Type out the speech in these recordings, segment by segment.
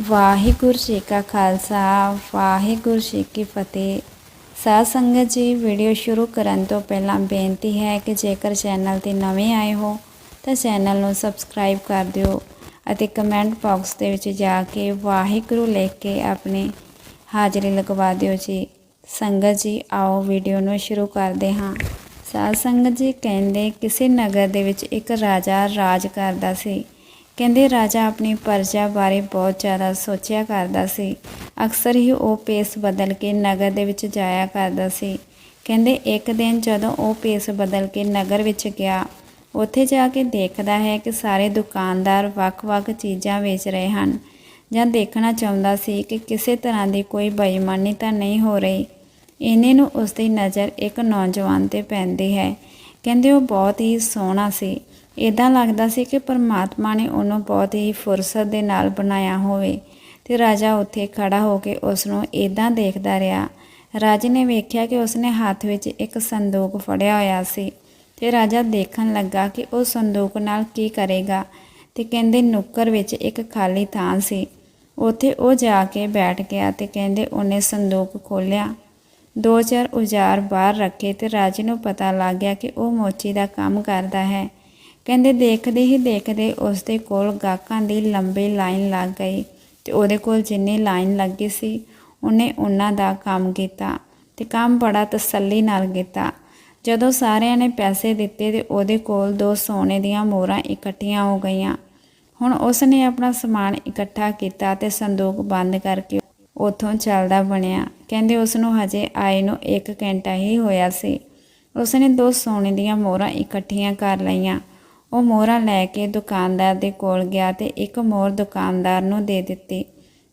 ਵਾਹਿਗੁਰੂ ਜੀ ਕਾ ਖਾਲਸਾ, ਵਾਹਿਗੁਰੂ ਜੀ ਕੀ ਫਤਿਹ। ਸਾਧ ਸੰਗਤ ਜੀ, ਵੀਡੀਓ ਸ਼ੁਰੂ ਕਰਨ ਤੋਂ ਪਹਿਲਾਂ ਬੇਨਤੀ ਹੈ ਕਿ ਜੇਕਰ ਚੈਨਲ ਤੇ ਨਵੇਂ ਆਏ ਹੋ, ਤਾਂ ਚੈਨਲ ਨੂੰ ਸਬਸਕ੍ਰਾਈਬ ਕਰ ਦਿਓ ਅਤੇ ਕਮੈਂਟ ਬਾਕਸ ਦੇ ਵਿੱਚ ਜਾ ਕੇ ਵਾਹਿਗੁਰੂ ਲਿਖ ਕੇ ਆਪਣੀ ਹਾਜ਼ਰੀ ਲਗਵਾ ਦਿਓ ਜੀ। ਸੰਗਤ ਜੀ, ਆਓ ਵੀਡੀਓ ਨੂੰ ਸ਼ੁਰੂ ਕਰਦੇ ਹਾਂ। ਸਾਧ ਸੰਗਤ ਜੀ, ਕਹਿੰਦੇ, ਕਿਸੇ ਨਗਰ ਦੇ ਵਿੱਚ ਇੱਕ ਰਾਜਾ ਰਾਜ ਕਰਦਾ ਸੀ। ਕਹਿੰਦੇ ਰਾਜਾ ਆਪਣੀ ਪਰਜਾ ਬਾਰੇ ਬਹੁਤ ਜ਼ਿਆਦਾ ਸੋਚਿਆ ਕਰਦਾ ਸੀ। ਅਕਸਰ ਹੀ ਉਹ ਪੇਸ ਬਦਲ ਕੇ ਨਗਰ ਦੇ ਵਿੱਚ ਜਾਇਆ ਕਰਦਾ ਸੀ। ਕਹਿੰਦੇ ਇੱਕ ਦਿਨ ਜਦੋਂ ਉਹ ਪੇਸ ਬਦਲ ਕੇ ਨਗਰ ਵਿੱਚ ਗਿਆ, ਉੱਥੇ ਜਾ ਕੇ ਦੇਖਦਾ ਹੈ ਕਿ ਸਾਰੇ ਦੁਕਾਨਦਾਰ ਵੱਖ-ਵੱਖ ਚੀਜ਼ਾਂ ਵੇਚ ਰਹੇ ਹਨ ਜਾਂ ਦੇਖਣਾ ਚਾਹੁੰਦਾ ਸੀ ਕਿ ਕਿਸੇ ਤਰ੍ਹਾਂ ਦੀ ਕੋਈ ਬੇਈਮਾਨੀ ਤਾਂ ਨਹੀਂ ਹੋ ਰਹੀ। ਇਹਨੇ ਨੂੰ ਉਸ ਦੀ ਨਜ਼ਰ ਇੱਕ ਨੌਜਵਾਨ ਤੇ ਪੈਂਦੀ ਹੈ। ਕਹਿੰਦੇ ਉਹ ਬਹੁਤ ਹੀ ਸੋਹਣਾ ਸੀ। ਇਦਾਂ ਲੱਗਦਾ ਸੀ ਕਿ ਪਰਮਾਤਮਾ ਨੇ ਉਹਨੂੰ ਬਹੁਤ ਹੀ ਫੁਰਸਤ ਦੇ ਨਾਲ ਬਣਾਇਆ ਹੋਵੇ ਤੇ ਰਾਜਾ ਉੱਥੇ ਖੜਾ ਹੋ ਕੇ ਉਸ ਨੂੰ ਇਦਾਂ ਦੇਖਦਾ ਰਿਹਾ। ਰਾਜੇ ਨੇ ਵੇਖਿਆ ਕਿ ਉਸਨੇ ਹੱਥ ਵਿੱਚ ਇੱਕ ਸੰਦੂਕ ਫੜਿਆ ਹੋਇਆ ਸੀ ਤੇ ਰਾਜਾ ਦੇਖਣ ਲੱਗਾ ਕਿ ਉਹ ਸੰਦੂਕ ਨਾਲ ਕੀ ਕਰੇਗਾ ਤੇ ਕਹਿੰਦੇ ਨੁੱਕਰ ਵਿੱਚ ਇੱਕ ਖਾਲੀ ਥਾਂ ਸੀ। ਉੱਥੇ ਉਹ ਜਾ ਕੇ ਬੈਠ ਗਿਆ ਤੇ ਕਹਿੰਦੇ ਉਹਨੇ ਸੰਦੂਕ ਖੋਲ੍ਹਿਆ। ਦੋ ਚਾਰ ਔਜ਼ਾਰ ਬਾਹਰ ਰੱਖੇ ਤੇ ਰਾਜੇ ਨੂੰ ਪਤਾ ਲੱਗ ਗਿਆ ਕਿ ਉਹ ਮੋਚੀ ਦਾ ਕੰਮ ਕਰਦਾ ਹੈ। ਕਹਿੰਦੇ ਦੇਖਦੇ ਹੀ ਦੇਖਦੇ ਉਸ ਦੇ ਕੋਲ ਗਾਹਕਾਂ ਦੀ ਲੰਬੀ ਲਾਈਨ ਲੱਗ ਗਈ ਤੇ ਉਹਦੇ ਕੋਲ ਜਿੰਨੀ ਲਾਈਨ ਲੱਗੀ ਸੀ, ਉਹਨੇ ਉਹਨਾਂ ਦਾ ਕੰਮ ਕੀਤਾ ਤੇ ਕੰਮ ਬੜਾ ਤਸੱਲੀ ਨਾਲ ਕੀਤਾ। ਜਦੋਂ ਸਾਰਿਆਂ ਨੇ ਪੈਸੇ ਦਿੱਤੇ ਤੇ ਉਹਦੇ ਕੋਲ ਦੋ ਸੋਨੇ ਦੀਆਂ ਮੋਹਰਾਂ ਇਕੱਠੀਆਂ ਹੋ ਗਈਆਂ। ਹੁਣ ਉਸ ਨੇ ਆਪਣਾ ਸਮਾਨ ਇਕੱਠਾ ਕੀਤਾ ਤੇ ਸੰਦੂਕ ਬੰਦ ਕਰਕੇ ਉਥੋਂ ਚੱਲਦਾ ਬਣਿਆ। ਕਹਿੰਦੇ ਉਸ ਨੂੰ ਹਜੇ ਆਏ ਨੂੰ 1 ਘੰਟਾ ਹੀ ਹੋਇਆ ਸੀ। ਉਸ ਨੇ ਦੋ ਸੋਨੇ ਦੀਆਂ ਮੋਹਰਾਂ ਇਕੱਠੀਆਂ ਕਰ ਲਈਆਂ। ਉਹ ਮੋਹਰਾਂ ਲੈ ਕੇ ਦੁਕਾਨਦਾਰ ਦੇ ਕੋਲ ਗਿਆ ਤੇ ਇੱਕ ਮੋਹਰ ਦੁਕਾਨਦਾਰ ਨੂੰ ਦੇ ਦਿੱਤੀ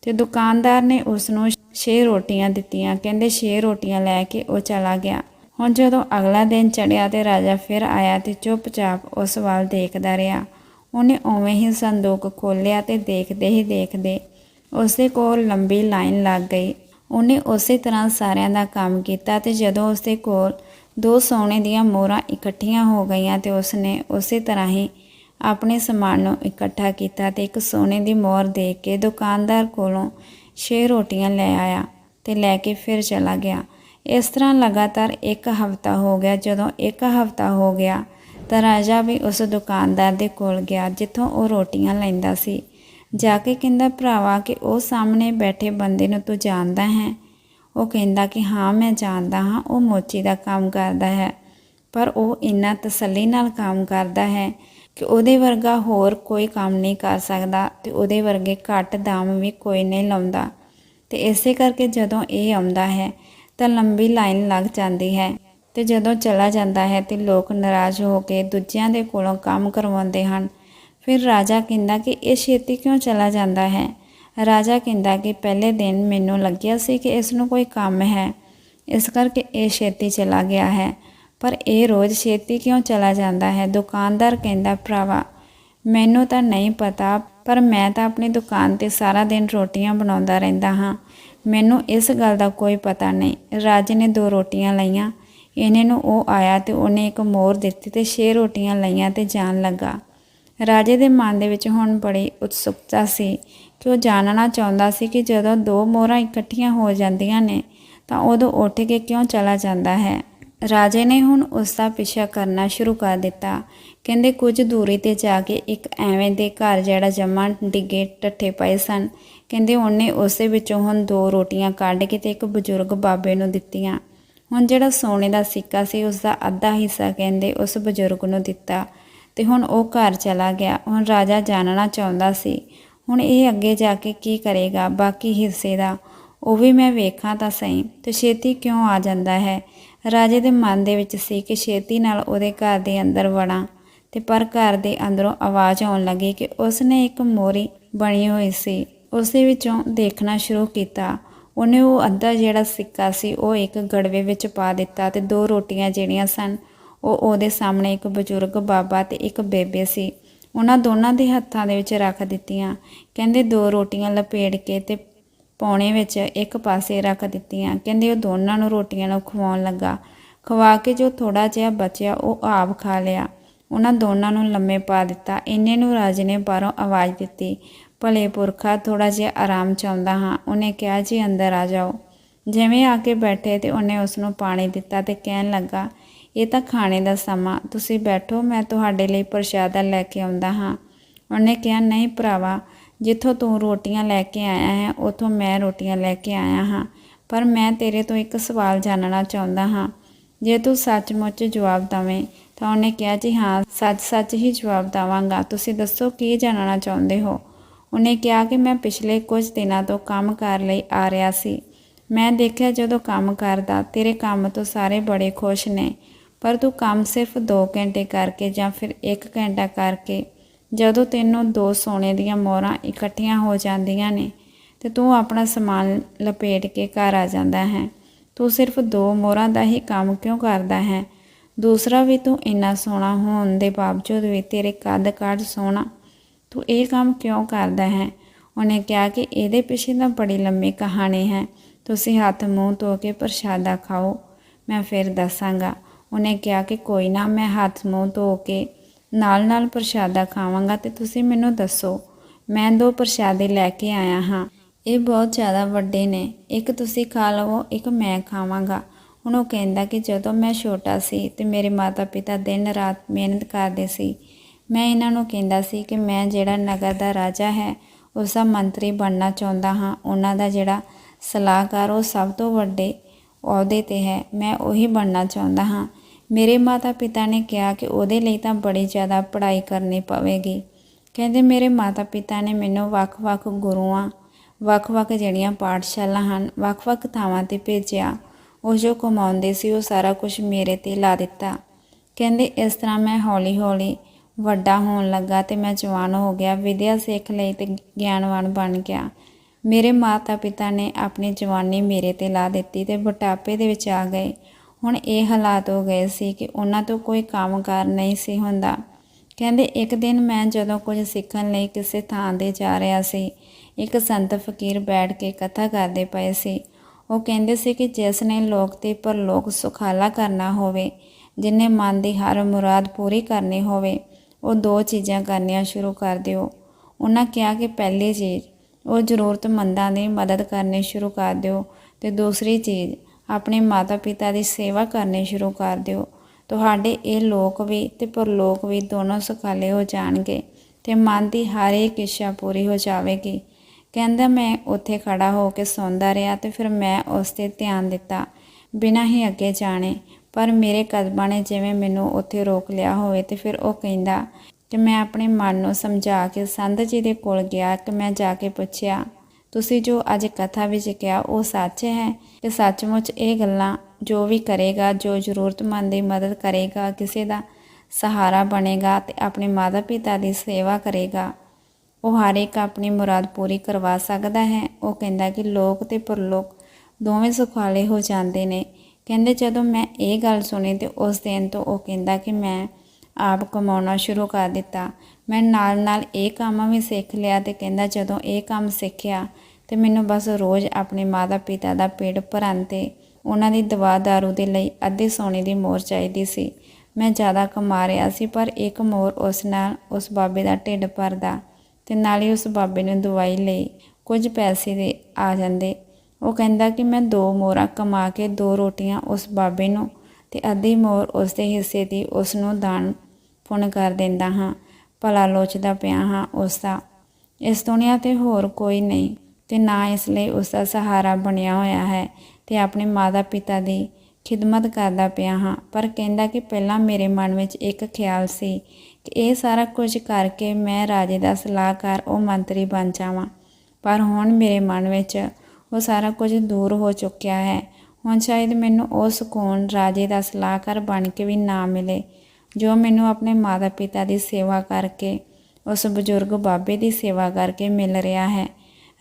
ਤੇ ਦੁਕਾਨਦਾਰ ਨੇ ਉਸ ਨੂੰ 6 ਰੋਟੀਆਂ ਦਿੱਤੀਆਂ। ਕਹਿੰਦੇ 6 ਰੋਟੀਆਂ ਲੈ ਕੇ ਉਹ ਚਲਾ ਗਿਆ। ਹੁਣ ਜਦੋਂ ਅਗਲਾ ਦਿਨ ਚੜਿਆ ਤੇ ਰਾਜਾ ਫਿਰ ਆਇਆ ਤੇ ਚੁੱਪਚਾਪ ਉਸ ਵੱਲ ਦੇਖਦਾ ਰਿਹਾ। ਉਹਨੇ ਉਵੇਂ ਹੀ ਸੰਦੂਕ ਖੋਲ੍ਹਿਆ ਤੇ ਦੇਖਦੇ ਹੀ ਦੇਖਦੇ ਉਸਦੇ ਕੋਲ ਲੰਬੀ ਲਾਈਨ ਲੱਗ ਗਈ। ਉਹਨੇ ਉਸੇ ਤਰ੍ਹਾਂ ਸਾਰਿਆਂ ਦਾ ਕੰਮ ਕੀਤਾ ਤੇ ਜਦੋਂ ਉਸਦੇ ਕੋਲ ਦੋ ਸੋਨੇ ਦੀਆਂ ਮੋਹਰਾਂ ਇਕੱਠੀਆਂ ਹੋ ਗਈਆਂ ਤੇ ਉਸਨੇ ਉਸੇ ਤਰ੍ਹਾਂ ਹੀ ਆਪਣੇ ਸਮਾਨ ਨੂੰ ਇਕੱਠਾ ਕੀਤਾ ਤੇ ਇੱਕ ਸੋਨੇ ਦੀ ਮੋਹਰ ਦੇ ਕੇ ਦੁਕਾਨਦਾਰ ਕੋਲੋਂ ਛੇ ਰੋਟੀਆਂ ਲੈ ਆਇਆ ਤੇ ਲੈ ਕੇ ਫਿਰ ਚਲਾ ਗਿਆ। ਇਸ ਤਰ੍ਹਾਂ ਲਗਾਤਾਰ ਇੱਕ ਹਫ਼ਤਾ ਹੋ ਗਿਆ। ਜਦੋਂ ਇੱਕ ਹਫ਼ਤਾ ਹੋ ਗਿਆ ਤਾਂ ਰਾਜਾ ਵੀ ਉਸ ਦੁਕਾਨਦਾਰ ਦੇ ਕੋਲ ਗਿਆ ਜਿੱਥੋਂ ਉਹ ਰੋਟੀਆਂ ਲੈਂਦਾ ਸੀ। ਜਾ ਕੇ ਕਹਿੰਦਾ, ਭਰਾਵਾ, ਕਿ ਉਹ ਸਾਹਮਣੇ ਬੈਠੇ ਬੰਦੇ ਨੂੰ ਤੂੰ ਜਾਣਦਾ ਹੈ? ਉਹ ਕਹਿੰਦਾ ਕਿ ਹਾਂ, ਮੈਂ ਜਾਣਦਾ ਹਾਂ, ਉਹ ਮੋਚੀ ਦਾ ਕੰਮ ਕਰਦਾ ਹੈ, ਪਰ ਉਹ ਇੰਨਾ ਤਸੱਲੀ ਨਾਲ ਕੰਮ ਕਰਦਾ ਹੈ ਕਿ ਉਹਦੇ ਵਰਗਾ ਹੋਰ ਕੋਈ ਕੰਮ ਨਹੀਂ ਕਰ ਸਕਦਾ ਤੇ ਉਹਦੇ ਵਰਗੇ ਘੱਟ ਦਾਮ ਵੀ ਕੋਈ ਨਹੀਂ ਲਾਉਂਦਾ। ਤੇ ਇਸੇ ਕਰਕੇ ਜਦੋਂ ਇਹ ਆਉਂਦਾ ਹੈ, ਤਾਂ ਲੰਬੀ ਲਾਈਨ ਲੱਗ ਜਾਂਦੀ ਹੈ ਤੇ ਜਦੋਂ ਚਲਾ ਜਾਂਦਾ ਹੈ ਤੇ ਲੋਕ ਨਾਰਾਜ਼ ਹੋ ਕੇ ਦੂਜਿਆਂ ਦੇ ਕੋਲੋਂ ਕੰਮ ਕਰਵਾਉਂਦੇ ਹਨ। ਫਿਰ ਰਾਜਾ ਕਹਿੰਦਾ ਕਿ ਇਹ ਛੇਤੀ ਕਿਉਂ ਚਲਾ ਜਾਂਦਾ ਹੈ? ਰਾਜਾ ਕਹਿੰਦਾ ਕਿ ਪਹਿਲੇ ਦਿਨ ਮੈਨੂੰ ਲੱਗਿਆ ਸੀ ਕਿ ਇਸ ਨੂੰ ਕੋਈ ਕੰਮ ਹੈ। ਇਸ ਕਰਕੇ ਇਹ ਛੇਤੀ ਚਲਾ ਗਿਆ ਹੈ। ਪਰ ਇਹ ਰੋਜ਼ ਛੇਤੀ ਕਿਉਂ ਚਲਾ ਜਾਂਦਾ ਹੈ? ਦੁਕਾਨਦਾਰ ਕਹਿੰਦਾ, ਭਰਾਵਾ, ਮੈਨੂੰ ਤਾਂ ਨਹੀਂ ਪਤਾ, ਪਰ ਮੈਂ ਤਾਂ ਆਪਣੀ ਦੁਕਾਨ ਤੇ ਸਾਰਾ ਦਿਨ ਰੋਟੀਆਂ ਬਣਾਉਂਦਾ ਰਹਿੰਦਾ ਹਾਂ। ਮੈਨੂੰ ਇਸ ਗੱਲ ਦਾ ਕੋਈ ਪਤਾ ਨਹੀਂ। ਰਾਜੇ ਨੇ ਦੋ ਰੋਟੀਆਂ ਲਈਆਂ। ਇਹਨੇ ਨੂੰ ਉਹ ਆਇਆ ਤੇ ਉਹਨੇ ਇੱਕ ਮੋਰ ਦਿੱਤੀ ਤੇ ਛੇ ਰੋਟੀਆਂ ਲਈਆਂ ਤੇ ਜਾਣ ਲੱਗਾ। ਰਾਜੇ ਦੇ ਮਨ ਦੇ ਵਿੱਚ ਹੁਣ ਬੜੀ ਉਤਸੁਕਤਾ ਸੀ। ਕਿ ਉਹ ਜਾਣਨਾ ਚਾਹੁੰਦਾ ਸੀ ਕਿ ਜਦੋਂ ਦੋ ਮੋਹਰਾਂ ਇਕੱਠੀਆਂ ਹੋ ਜਾਂਦੀਆਂ ਨੇ, ਤਾਂ ਉਦੋਂ ਉੱਠ ਕੇ ਕਿਉਂ ਚਲਾ ਜਾਂਦਾ ਹੈ? ਰਾਜੇ ਨੇ ਹੁਣ ਉਸ ਦਾ ਪਿੱਛਾ ਕਰਨਾ ਸ਼ੁਰੂ ਕਰ ਦਿੱਤਾ। ਕਹਿੰਦੇ, ਕੁਝ ਦੂਰੀ ਤੇ ਜਾ ਕੇ ਇੱਕ ਐਵੇਂ ਦੇ ਘਰ ਜਿਹੜਾ ਜਮਾ ਡਿੱਗੇ ਟੱਠੇ ਪਏ ਸਨ। ਕਹਿੰਦੇ, ਉਹਨੇ ਉਸੇ ਵਿੱਚੋਂ ਹੁਣ ਦੋ ਰੋਟੀਆਂ ਕੱਢ ਕੇ ਤੇ ਇੱਕ ਬਜ਼ੁਰਗ ਬਾਬੇ ਨੂੰ ਦਿੱਤੀਆਂ। ਹੁਣ ਜਿਹੜਾ ਸੋਨੇ ਦਾ ਸਿੱਕਾ ਸੀ, ਉਸ ਦਾ ਅੱਧਾ ਹਿੱਸਾ ਕਹਿੰਦੇ ਉਸ ਬਜ਼ੁਰਗ ਨੂੰ ਦਿੱਤਾ ਤੇ ਹੁਣ ਉਹ ਘਰ ਚਲਾ ਗਿਆ। ਹੁਣ ਰਾਜਾ ਜਾਣਨਾ ਚਾਹੁੰਦਾ ਸੀ। ਹੁਣ ਇਹ ਅੱਗੇ ਜਾ ਕੇ ਕੀ ਕਰੇਗਾ, ਬਾਕੀ ਹਿੱਸੇ ਦਾ, ਉਹ ਵੀ ਮੈਂ ਵੇਖਾਂ ਤਾਂ ਸਹੀ। ਤੇ ਛੇਤੀ ਕਿਉਂ ਆ ਜਾਂਦਾ ਹੈ? ਰਾਜੇ ਦੇ ਮਨ ਦੇ ਵਿੱਚ ਸੀ ਕਿ ਛੇਤੀ ਨਾਲ ਉਹਦੇ ਘਰ ਦੇ ਅੰਦਰ ਵੜਾਂ ਤੇ ਪਰ ਘਰ ਦੇ ਅੰਦਰੋਂ ਆਵਾਜ਼ ਆਉਣ ਲੱਗੀ ਕਿ ਉਸਨੇ ਇੱਕ ਮੋਰੀ ਬਣੀ ਹੋਈ ਸੀ। ਉਸ ਵਿੱਚੋਂ ਦੇਖਣਾ ਸ਼ੁਰੂ ਕੀਤਾ। ਉਹਨੇ ਉਹ ਅੱਧਾ ਜਿਹੜਾ ਸਿੱਕਾ ਸੀ, ਉਹ ਇੱਕ ਗੜਵੇ ਵਿੱਚ ਪਾ ਦਿੱਤਾ ਤੇ ਦੋ ਰੋਟੀਆਂ ਜਿਹੜੀਆਂ ਸਨ, ਉਹ ਉਹਦੇ ਸਾਹਮਣੇ ਇੱਕ ਬਜ਼ੁਰਗ ਬਾਬਾ ਤੇ ਇੱਕ ਬੇਬੇ ਸੀ। ਉਹਨਾਂ ਦੋਨਾਂ ਦੇ ਹੱਥਾਂ ਦੇ ਵਿੱਚ ਰੱਖ ਦਿੱਤੀਆਂ। ਕਹਿੰਦੇ ਦੋ ਰੋਟੀਆਂ ਲਪੇੜ ਕੇ ਤੇ ਪੌਣੇ ਵਿੱਚ ਇੱਕ ਪਾਸੇ ਰੱਖ ਦਿੱਤੀਆਂ। ਕਹਿੰਦੇ ਉਹ ਦੋਨਾਂ ਨੂੰ ਰੋਟੀਆਂ ਨੂੰ ਖਵਾਉਣ ਲੱਗਾ। ਖਵਾ ਕੇ ਜੋ ਥੋੜਾ ਜਿਹਾ ਬਚਿਆ, ਉਹ ਆਪ ਖਾ ਲਿਆ। ਉਹਨਾਂ ਦੋਨਾਂ ਨੂੰ ਲੰਮੇ ਪਾ ਦਿੱਤਾ। ਇੰਨੇ ਨੂੰ ਰਾਜੇ ਨੇ ਬਾਹਰੋਂ ਆਵਾਜ਼ ਦਿੱਤੀ, ਭਲੇ ਪੁਰਖਾ ਥੋੜਾ ਜਿਹਾ ਆਰਾਮ ਚਾਹੁੰਦਾ ਹਾਂ। ਉਹਨੇ ਕਿਹਾ, ਜੀ, ਅੰਦਰ ਆ ਜਾਓ। ਜਿਵੇਂ ਆ ਕੇ ਬੈਠੇ ਤੇ ਉਹਨੇ ਉਸ ਨੂੰ ਪਾਣੀ ਦਿੱਤਾ ਤੇ ਕਹਿਣ ਲੱਗਾ ਇਹ ਤਾਂ ਖਾਣੇ ਦਾ ਸਮਾਂ। ਤੁਸੀਂ ਬੈਠੋ, ਮੈਂ ਤੁਹਾਡੇ ਲਈ ਪ੍ਰਸ਼ਾਦਾ ਲੈ ਕੇ ਆਉਂਦਾ ਹਾਂ। ਉਹਨੇ ਕਿਹਾ, ਨਹੀਂ ਭਰਾਵਾ, ਜਿੱਥੋਂ ਤੂੰ ਰੋਟੀਆਂ ਲੈ ਕੇ ਆਇਆ ਹੈ, ਉਥੋਂ ਮੈਂ ਰੋਟੀਆਂ ਲੈ ਕੇ ਆਇਆ ਹਾਂ। ਪਰ ਮੈਂ ਤੇਰੇ ਤੋਂ ਇੱਕ ਸਵਾਲ ਜਾਣਨਾ ਚਾਹੁੰਦਾ ਹਾਂ। ਜੇ ਤੂੰ ਸੱਚਮੁੱਚ ਜਵਾਬ ਦਵੇਂ, ਤਾਂ ਉਹਨੇ ਕਿਹਾ, ਜੀ ਹਾਂ, ਸੱਚ-ਸੱਚ ਹੀ ਜਵਾਬ ਦਵਾਂਗਾ। ਤੁਸੀਂ ਦੱਸੋ, ਕੀ ਜਾਣਨਾ ਚਾਹੁੰਦੇ ਹੋ? ਉਹਨੇ ਕਿਹਾ ਕਿ ਮੈਂ ਪਿਛਲੇ ਕੁਝ ਦਿਨਾਂ ਤੋਂ ਕੰਮ ਕਰ ਲਈ ਆ ਰਿਹਾ ਸੀ। ਮੈਂ ਦੇਖਿਆ ਜਦੋਂ ਕੰਮ ਕਰਦਾ, ਤੇਰੇ ਕੰਮ ਤੋਂ ਸਾਰੇ ਬੜੇ ਖੁਸ਼ ਨੇ। ਪਰ ਤੂੰ ਕੰਮ ਸਿਰਫ 2 ਘੰਟੇ ਕਰਕੇ ਜਾਂ ਫਿਰ 1 ਘੰਟਾ ਕਰਕੇ, ਜਦੋਂ ਤੈਨੂੰ ਦੋ ਸੋਨੇ ਦੀਆਂ ਮੋਹਰਾਂ ਇਕੱਠੀਆਂ ਹੋ ਜਾਂਦੀਆਂ ਨੇ, ਤੇ ਤੂੰ ਆਪਣਾ ਸਮਾਨ ਲਪੇਟ ਕੇ ਘਰ ਆ ਜਾਂਦਾ ਹੈ। ਤੂੰ ਸਿਰਫ ਦੋ ਮੋਹਰਾਂ ਦਾ ਹੀ ਕੰਮ ਕਿਉਂ ਕਰਦਾ ਹੈ? ਦੂਸਰਾ ਵੀ ਤੂੰ ਇੰਨਾ ਸੋਹਣਾ ਹੋਣ ਦੇ ਬਾਵਜੂਦ ਵੀ ਤੇਰੇ ਕੱਦ ਕਾਠ ਸੋਹਣਾ। ਤੂੰ ਇਹ ਕੰਮ ਕਿਉਂ ਕਰਦਾ ਹੈ? ਉਹਨੇ ਕਿਹਾ ਕਿ ਇਹਦੇ ਪਿੱਛੇ ਤਾਂ ਬੜੀ ਲੰਮੀ ਕਹਾਣੀ ਹੈ। ਤੁਸੀਂ ਹੱਥ ਮੂੰਹ ਧੋ ਕੇ ਪ੍ਰਸ਼ਾਦਾ ਖਾਓ। ਮੈਂ ਫਿਰ ਦੱਸਾਂਗਾ। ਉਹਨੇ ਕਿਹਾ ਕਿ ਕੋਈ ਨਾ ਮੈਂ ਹੱਥ ਮੂੰਹ ਧੋ ਕੇ ਨਾਲ ਨਾਲ ਪ੍ਰਸ਼ਾਦਾ ਖਾਵਾਂਗਾ ਤੇ ਤੁਸੀਂ ਮੈਨੂੰ ਦੱਸੋ, ਮੈਂ ਦੋ ਪ੍ਰਸ਼ਾਦੇ ਲੈ ਕੇ ਆਇਆ ਹਾਂ। ਇਹ ਬਹੁਤ ਜ਼ਿਆਦਾ ਵੱਡੇ ਨੇ। ਇੱਕ ਤੁਸੀਂ ਖਾ ਲਵੋ, ਇੱਕ ਮੈਂ ਖਾਵਾਂਗਾ। ਹੁਣ ਉਹ ਕਹਿੰਦਾ ਕਿ ਜਦੋਂ ਮੈਂ ਛੋਟਾ ਸੀ ਤੇ ਮੇਰੇ ਮਾਤਾ ਪਿਤਾ ਦਿਨ ਰਾਤ ਮਿਹਨਤ ਕਰਦੇ ਸੀ, ਮੈਂ ਇਹਨਾਂ ਨੂੰ ਕਹਿੰਦਾ ਸੀ ਕਿ ਮੈਂ ਜਿਹੜਾ ਨਗਰ ਦਾ ਰਾਜਾ ਹੈ ਉਸ ਦਾ ਮੰਤਰੀ ਬਣਨਾ ਚਾਹੁੰਦਾ ਹਾਂ। ਉਹਨਾਂ ਦਾ ਜਿਹੜਾ ਸਲਾਹਕਾਰ ਉਹ ਸਭ ਤੋਂ ਵੱਡੇ ਅਹੁਦੇ ਤੇ ਹੈ, ਮੈਂ ਉਹੀ ਬਣਨਾ ਚਾਹੁੰਦਾ ਹਾਂ। ਮੇਰੇ ਮਾਤਾ ਪਿਤਾ ਨੇ ਕਿਹਾ ਕਿ ਉਹਦੇ ਲਈ ਤਾਂ ਬੜੀ ਜ਼ਿਆਦਾ ਪੜ੍ਹਾਈ ਕਰਨੀ ਪਵੇਗੀ। ਕਹਿੰਦੇ ਮੇਰੇ ਮਾਤਾ ਪਿਤਾ ਨੇ ਮੈਨੂੰ ਵੱਖ-ਵੱਖ ਗੁਰੂਆਂ ਵੱਖ-ਵੱਖ ਜਿਹੜੀਆਂ ਪਾਠਸ਼ਾਲਾ ਹਨ ਵੱਖ-ਵੱਖ ਥਾਵਾਂ ਤੇ ਭੇਜਿਆ। ਉਹ ਜੋ ਕਮਾਉਂਦੇ ਸੀ, ਉਹ ਸਾਰਾ ਕੁਝ ਮੇਰੇ ਤੇ ਲਾ ਦਿੱਤਾ। ਕਹਿੰਦੇ ਇਸ ਤਰ੍ਹਾਂ ਮੈਂ ਹੌਲੀ-ਹੌਲੀ ਵੱਡਾ ਹੋਣ ਲੱਗਾ ਤੇ ਮੈਂ ਜਵਾਨ ਹੋ ਗਿਆ, ਵਿਦਿਆ ਸਿੱਖ ਲਈ ਤੇ ਗਿਆਨਵਾਨ ਬਣ ਗਿਆ। ਮੇਰੇ ਮਾਤਾ ਪਿਤਾ ਨੇ ਆਪਣੀ ਜਵਾਨੀ ਮੇਰੇ ਤੇ ਲਾ ਦਿੱਤੀ ਤੇ ਬੁਢਾਪੇ ਦੇ ਵਿੱਚ ਆ ਗਏ। ਹੁਣ ਇਹ ਹਾਲਾਤ ਹੋ ਗਏ ਸੀ ਕਿ ਉਹਨਾਂ ਤੋਂ ਕੋਈ ਕੰਮਕਾਰ ਨਹੀਂ ਸੀ ਹੁੰਦਾ। ਕਹਿੰਦੇ, ਇੱਕ ਦਿਨ ਮੈਂ ਜਦੋਂ ਕੁਝ ਸਿੱਖਣ ਲਈ ਕਿਸੇ ਥਾਂ 'ਤੇ ਜਾ ਰਿਹਾ ਸੀ, ਇੱਕ ਸੰਤ ਫਕੀਰ ਬੈਠ ਕੇ ਕਥਾ ਕਰਦੇ ਪਏ ਸੀ। ਉਹ ਕਹਿੰਦੇ ਸੀ ਕਿ ਜਿਸ ਨੇ ਲੋਕ ਤੇ ਪਰਲੋਕ ਸੁਖਾਲਾ ਕਰਨਾ ਹੋਵੇ, ਜਿਨੇ ਮਨ ਦੀ ਹਰ ਮੁਰਾਦ ਪੂਰੀ ਕਰਨੀ ਹੋਵੇ, ਉਹ ਦੋ ਚੀਜ਼ਾਂ ਕਰਨੀਆਂ ਸ਼ੁਰੂ ਕਰ ਦਿਓ। ਉਹਨਾਂ ਕਿਹਾ ਕਿ ਪਹਿਲੀ ਚੀਜ਼, ਉਹ ਜ਼ਰੂਰਤਮੰਦਾਂ ਦੀ ਮਦਦ ਕਰਨੀ ਸ਼ੁਰੂ ਕਰ ਦਿਓ ਤੇ ਦੂਸਰੀ ਚੀਜ਼ ਆਪਣੇ ਮਾਤਾ ਪਿਤਾ ਦੀ ਸੇਵਾ ਕਰਨੀ ਸ਼ੁਰੂ ਕਰ ਦਿਓ। ਤੁਹਾਡੇ ਇਹ ਲੋਕ ਵੀ ਤੇ ਪਰਲੋਕ ਵੀ ਦੋਨੋਂ ਸੁਖਾਲੇ ਹੋ ਜਾਣਗੇ ਤੇ ਮਨ ਦੀ ਹਰ ਇੱਕ ਇੱਛਾ ਪੂਰੀ ਹੋ ਜਾਵੇਗੀ। ਕਹਿੰਦਾ, ਮੈਂ ਉੱਥੇ ਖੜਾ ਹੋ ਕੇ ਸੌਂਦਾ ਰਿਹਾ ਤੇ ਫਿਰ ਮੈਂ ਉਸ ਤੇ ਧਿਆਨ ਦਿੱਤਾ, ਬਿਨਾਂ ਹੀ ਅੱਗੇ ਜਾਣੇ। ਪਰ ਮੇਰੇ ਕਦਮਾਂ ਨੇ ਜਿਵੇਂ ਮੈਨੂੰ ਉੱਥੇ ਰੋਕ ਲਿਆ ਹੋਵੇ ਤੇ ਫਿਰ ਉਹ ਕਹਿੰਦਾ ਕਿ ਮੈਂ ਆਪਣੇ ਮਨ ਨੂੰ ਸਮਝਾ ਕੇ ਸੰਤ ਜੀ ਦੇ ਕੋਲ ਗਿਆ ਕਿ ਮੈਂ ਜਾ ਕੇ ਪੁੱਛਿਆ ਤੁਸੀਂ ਜੋ ਅੱਜ ਕਥਾ ਵਿੱਚ ਕਿਹਾ, ਉਹ ਸੱਚ ਹੈ ਕਿ ਸੱਚਮੁੱਚ ਇਹ ਗੱਲਾਂ ਜੋ ਵੀ ਕਰੇਗਾ, ਜੋ ਜ਼ਰੂਰਤਮੰਦ ਦੀ ਮਦਦ ਕਰੇਗਾ, ਕਿਸੇ ਦਾ ਸਹਾਰਾ ਬਣੇਗਾ ਤੇ ਆਪਣੇ ਮਾਤਾ ਪਿਤਾ ਦੀ ਸੇਵਾ ਕਰੇਗਾ, ਉਹ ਹਰ ਇੱਕ ਆਪਣੀ ਮੁਰਾਦ ਪੂਰੀ ਕਰਵਾ ਸਕਦਾ ਹੈ। ਉਹ ਕਹਿੰਦਾ ਕਿ ਲੋਕ ਤੇ ਪਰਲੋਕ ਦੋਵੇਂ ਸੁਖਾਲੇ ਹੋ ਜਾਂਦੇ ਨੇ। ਕਹਿੰਦੇ ਜਦੋਂ ਮੈਂ ਇਹ ਗੱਲ ਸੁਣੀ ਤੇ ਉਸ ਦਿਨ ਤੋਂ ਉਹ ਕਹਿੰਦਾ ਕਿ ਮੈਂ ਆਪ ਕਮਾਉਣਾ ਸ਼ੁਰੂ ਕਰ ਦਿੱਤਾ। ਮੈਂ ਨਾਲ ਨਾਲ ਇਹ ਕੰਮ ਵੀ ਸਿੱਖ ਲਿਆ ਤੇ ਕਹਿੰਦਾ ਜਦੋਂ ਇਹ ਕੰਮ ਸਿੱਖਿਆ ਤੇ ਮੈਨੂੰ ਬਸ ਰੋਜ਼ ਆਪਣੇ ਮਾਤਾ ਪਿਤਾ ਦਾ ਪੇਟ ਭਰਨ ਤੇ ਉਹਨਾਂ ਦੀ ਦਵਾ ਦਾਰੂ ਦੇ ਲਈ ਅੱਧੇ ਸੋਨੇ ਦੀ ਮੋਹਰ ਚਾਹੀਦੀ ਸੀ। ਮੈਂ ਜ਼ਿਆਦਾ ਕਮਾ ਰਿਹਾ ਸੀ ਪਰ ਇੱਕ ਮੋਹਰ ਉਸ ਨਾਲ ਉਸ ਬਾਬੇ ਦਾ ਢਿੱਡ ਭਰਦਾ ਤੇ ਨਾਲ ਹੀ ਉਸ ਬਾਬੇ ਨੂੰ ਦਵਾਈ ਲਈ ਕੁਝ ਪੈਸੇ ਦੇ ਆ ਜਾਂਦੇ। ਉਹ ਕਹਿੰਦਾ ਕਿ ਮੈਂ ਦੋ ਮੋਹਰਾਂ ਕਮਾ ਕੇ ਦੋ ਰੋਟੀਆਂ ਉਸ ਬਾਬੇ ਨੂੰ ਤੇ ਅੱਧੀ ਮੋਹਰ ਉਸ ਦੇ ਹਿੱਸੇ ਦੀ ਉਸ ਨੂੰ ਦਾਨ ਪੁੰਨ ਕਰ ਦਿੰਦਾ ਹਾਂ, ਭਲਾ ਲੋਚਦਾ ਪਿਆ ਹਾਂ ਉਸ ਦਾ। ਇਸ ਦੁਨੀਆ ਤੇ ਹੋਰ ਕੋਈ ਨਹੀਂ ਤੇ ਨਾ ਇਸ ਲਈ ਉਸ ਦਾ ਸਹਾਰਾ ਬਣਿਆ ਹੋਇਆ ਹੈ ਤੇ ਆਪਣੇ ਮਾਤਾ ਪਿਤਾ ਦੀ ਖਿਦਮਤ ਕਰਦਾ ਪਿਆ ਹਾਂ। ਪਰ ਕਹਿੰਦਾ ਕਿ ਪਹਿਲਾਂ ਮੇਰੇ ਮਨ ਵਿੱਚ ਇੱਕ ਖਿਆਲ ਸੀ ਕਿ ਇਹ ਸਾਰਾ ਕੁਝ ਕਰਕੇ ਮੈਂ ਰਾਜੇ ਦਾ ਸਲਾਹਕਾਰ ਉਹ ਮੰਤਰੀ ਬਣ ਜਾਵਾਂ। ਪਰ ਹੁਣ ਮੇਰੇ ਮਨ ਵਿੱਚ ਉਹ ਸਾਰਾ ਕੁਝ ਦੂਰ ਹੋ ਚੁੱਕਿਆ ਹੈ। ਹੁਣ ਸ਼ਾਇਦ ਮੈਨੂੰ ਉਹ ਸਕੂਨ ਰਾਜੇ ਦਾ ਸਲਾਹਕਾਰ ਬਣ ਕੇ ਵੀ ਨਾ ਮਿਲੇ। ਜੋ ਮੈਨੂੰ ਆਪਣੇ ਮਾਤਾ ਪਿਤਾ ਦੀ ਸੇਵਾ ਕਰਕੇ, ਉਸ ਬਜ਼ੁਰਗ ਬਾਬੇ ਦੀ ਸੇਵਾ ਕਰਕੇ ਮਿਲ ਰਿਹਾ ਹੈ।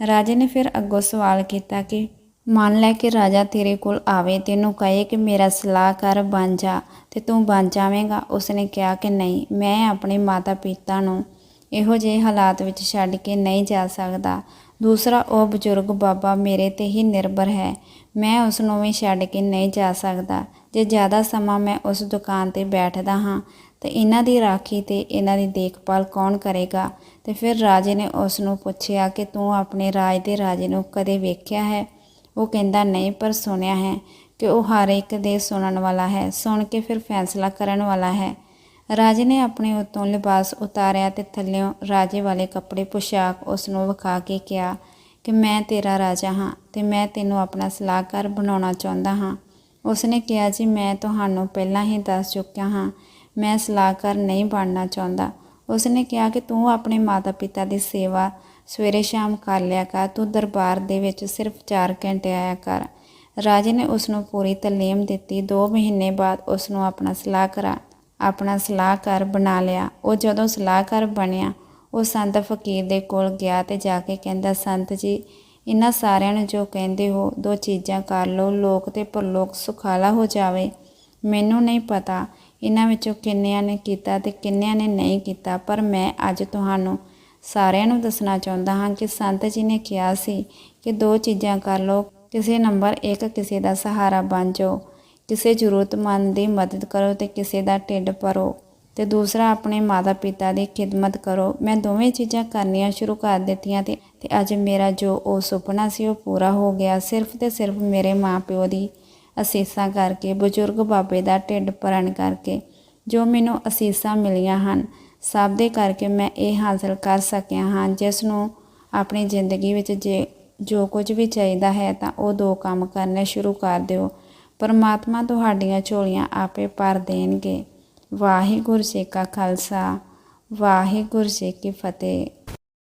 ਰਾਜੇ ਨੇ ਫਿਰ ਅੱਗੋਂ ਸਵਾਲ ਕੀਤਾ ਕਿ, ਮੰਨ ਲੈ ਕਿ ਰਾਜਾ ਤੇਰੇ ਕੋਲ ਆਵੇ, ਤੈਨੂੰ ਕਹੇ ਕਿ ਮੇਰਾ ਸਲਾਹਕਾਰ ਬਣ ਜਾ ਤੇ ਤੂੰ ਬਣ ਜਾਵੇਂਗਾ। ਉਸਨੇ ਕਿਹਾ ਕਿ ਨਹੀਂ, ਮੈਂ ਆਪਣੇ ਮਾਤਾ ਪਿਤਾ ਨੂੰ ਇਹੋ ਜਿਹੇ ਹਾਲਾਤ ਵਿੱਚ ਛੱਡ ਕੇ ਨਹੀਂ ਜਾ ਸਕਦਾ। ਦੂਸਰਾ, ਉਹ ਬਜ਼ੁਰਗ ਬਾਬਾ ਮੇਰੇ ਤੇ ਹੀ ਨਿਰਭਰ ਹੈ। ਮੈਂ ਉਸ ਨੂੰ ਵੀ ਛੱਡ ਕੇ ਨਹੀਂ ਜਾ ਸਕਦਾ। ਜੇ ਜ਼ਿਆਦਾ ਸਮਾਂ ਮੈਂ ਉਸ ਦੁਕਾਨ ਤੇ ਬੈਠਦਾ ਹਾਂ, ਤੇ ਇਹਨਾਂ ਦੀ ਰਾਖੀ ਤੇ ਇਹਨਾਂ ਦੀ ਦੇਖਭਾਲ ਕੌਣ ਕਰੇਗਾ? ਤੇ ਫਿਰ ਰਾਜੇ ਨੇ ਉਸ ਨੂੰ ਪੁੱਛਿਆ ਕਿ ਤੂੰ ਆਪਣੇ ਰਾਜ ਦੇ ਰਾਜੇ ਨੂੰ ਕਦੇ ਵੇਖਿਆ ਹੈ? ਉਹ ਕਹਿੰਦਾ, ਨਹੀਂ, ਪਰ ਸੁਣਿਆ ਹੈ ਕਿ ਉਹ ਹਰ ਇੱਕ ਦੇ ਸੁਣਨ ਵਾਲਾ ਹੈ, ਸੁਣ ਕੇ ਫਿਰ ਫੈਸਲਾ ਕਰਨ ਵਾਲਾ ਹੈ। ਰਾਜੇ ਨੇ ਆਪਣੇ ਉੱਤੋਂ ਲਿਬਾਸ ਉਤਾਰਿਆ ਤੇ ਥੱਲਿਓਂ ਰਾਜੇ ਵਾਲੇ ਕੱਪੜੇ ਪੁਸ਼ਾਕ ਉਸ ਨੂੰ ਵਿਖਾ ਕੇ ਕਿਹਾ ਕਿ ਮੈਂ ਤੇਰਾ ਰਾਜਾ ਹਾਂ ਤੇ ਮੈਂ ਤੈਨੂੰ ਆਪਣਾ ਸਲਾਹਕਾਰ ਬਣਾਉਣਾ ਚਾਹੁੰਦਾ ਹਾਂ। ਉਸਨੇ ਕਿਹਾ, ਜੀ, ਮੈਂ ਤੁਹਾਨੂੰ ਪਹਿਲਾਂ ਹੀ ਦੱਸ ਚੁੱਕਿਆ ਹਾਂ, ਮੈਂ ਸਲਾਹਕਾਰ ਨਹੀਂ ਬਣਨਾ ਚਾਹੁੰਦਾ। ਉਸਨੇ ਕਿਹਾ ਕਿ ਤੂੰ ਆਪਣੇ ਮਾਤਾ-ਪਿਤਾ ਦੀ ਸੇਵਾ ਸਵੇਰੇ ਸ਼ਾਮ ਕਰ ਲਿਆ ਕਰ, ਤੂੰ ਦਰਬਾਰ ਦੇ ਵਿੱਚ ਸਿਰਫ 4 ਘੰਟੇ ਆਇਆ ਕਰ। ਰਾਜੇ ਨੇ ਉਸ ਨੂੰ ਪੂਰੀ ਤਾਲੀਮ ਦਿੱਤੀ। 2 ਮਹੀਨੇ ਬਾਅਦ ਉਸ ਨੂੰ ਆਪਣਾ ਸਲਾਹਕਾਰ ਆਪਣਾ ਸਲਾਹਕਾਰ ਬਣਾ ਲਿਆ। ਉਹ ਜਦੋਂ ਸਲਾਹਕਾਰ ਬਣਿਆ, ਉਹ ਸੰਤ ਫਕੀਰ ਦੇ ਕੋਲ ਗਿਆ ਤੇ ਜਾ ਕੇ ਕਹਿੰਦਾ, ਸੰਤ ਜੀ ਇਹਨਾਂ ਸਾਰਿਆਂ ਨੂੰ ਜੋ ਕਹਿੰਦੇ ਹੋ, ਦੋ ਚੀਜ਼ਾਂ ਕਰ ਲਓ, ਲੋਕ ਤੇ ਪਰਲੋਕ ਸੁਖਾਲਾ ਹੋ ਜਾਵੇ। ਮੈਨੂੰ ਨਹੀਂ ਪਤਾ ਇਹਨਾਂ ਵਿੱਚੋਂ ਕਿੰਨਿਆਂ ਨੇ ਕੀਤਾ ਤੇ ਕਿੰਨਿਆਂ ਨੇ ਨਹੀਂ ਕੀਤਾ, ਪਰ ਮੈਂ ਅੱਜ ਤੁਹਾਨੂੰ ਸਾਰਿਆਂ ਨੂੰ ਦੱਸਣਾ ਚਾਹੁੰਦਾ ਹਾਂ ਕਿ ਸੰਤ ਜੀ ਨੇ ਕਿਹਾ ਸੀ ਕਿ ਦੋ ਚੀਜ਼ਾਂ ਕਰ ਲਓ, ਕਿਸੇ ਨੰਬਰ ਇੱਕ ਕਿਸੇ ਦਾ ਸਹਾਰਾ ਬਣ ਜਾਓ, ਕਿਸੇ ਜ਼ਰੂਰਤਮੰਦ ਦੀ ਮਦਦ ਕਰੋ ਤੇ ਕਿਸੇ ਦਾ ਢਿੱਡ ਭਰੋ ਤੇ ਦੂਸਰਾ ਆਪਣੇ ਮਾਤਾ ਪਿਤਾ ਦੀ ਖਿਦਮਤ ਕਰੋ। ਮੈਂ ਦੋਵੇਂ ਚੀਜ਼ਾਂ ਕਰਨੀਆਂ ਸ਼ੁਰੂ ਕਰ ਦਿੱਤੀਆਂ ਤੇ ਤੇ ਅੱਜ ਮੇਰਾ ਜੋ ਉਹ ਸੁਪਨਾ ਸੀ ਉਹ ਪੂਰਾ ਹੋ ਗਿਆ। ਸਿਰਫ ਤੇ ਸਿਰਫ ਮੇਰੇ ਮਾਪਿਓ ਦੀ ਅਸੀਸਾਂ ਕਰਕੇ, ਬਜ਼ੁਰਗ ਬਾਬੇ ਦਾ ਢਿੱਡ ਭਰਨ ਕਰਕੇ ਜੋ ਮੈਨੂੰ ਅਸੀਸਾਂ ਮਿਲੀਆਂ ਹਨ, ਸਭ ਦੇ ਕਰਕੇ ਮੈਂ ਇਹ ਹਾਸਲ ਕਰ ਸਕਿਆ ਹਾਂ। ਜਿਸ ਨੂੰ ਆਪਣੀ ਜ਼ਿੰਦਗੀ ਵਿੱਚ ਜੇ ਜੋ ਕੁਝ ਵੀ ਚਾਹੀਦਾ ਹੈ ਤਾਂ ਉਹ ਦੋ ਕੰਮ ਕਰਨੇ ਸ਼ੁਰੂ ਕਰ ਦਿਓ। ਪਰਮਾਤਮਾ ਤੁਹਾਡੀਆਂ ਝੋਲੀਆਂ ਆਪੇ ਭਰ ਦੇਣਗੇ। ਵਾਹਿਗੁਰੂ ਜੀ ਕਾ ਖਾਲਸਾ, ਵਾਹਿਗੁਰੂ ਜੀ ਕੀ ਫਤਿਹ।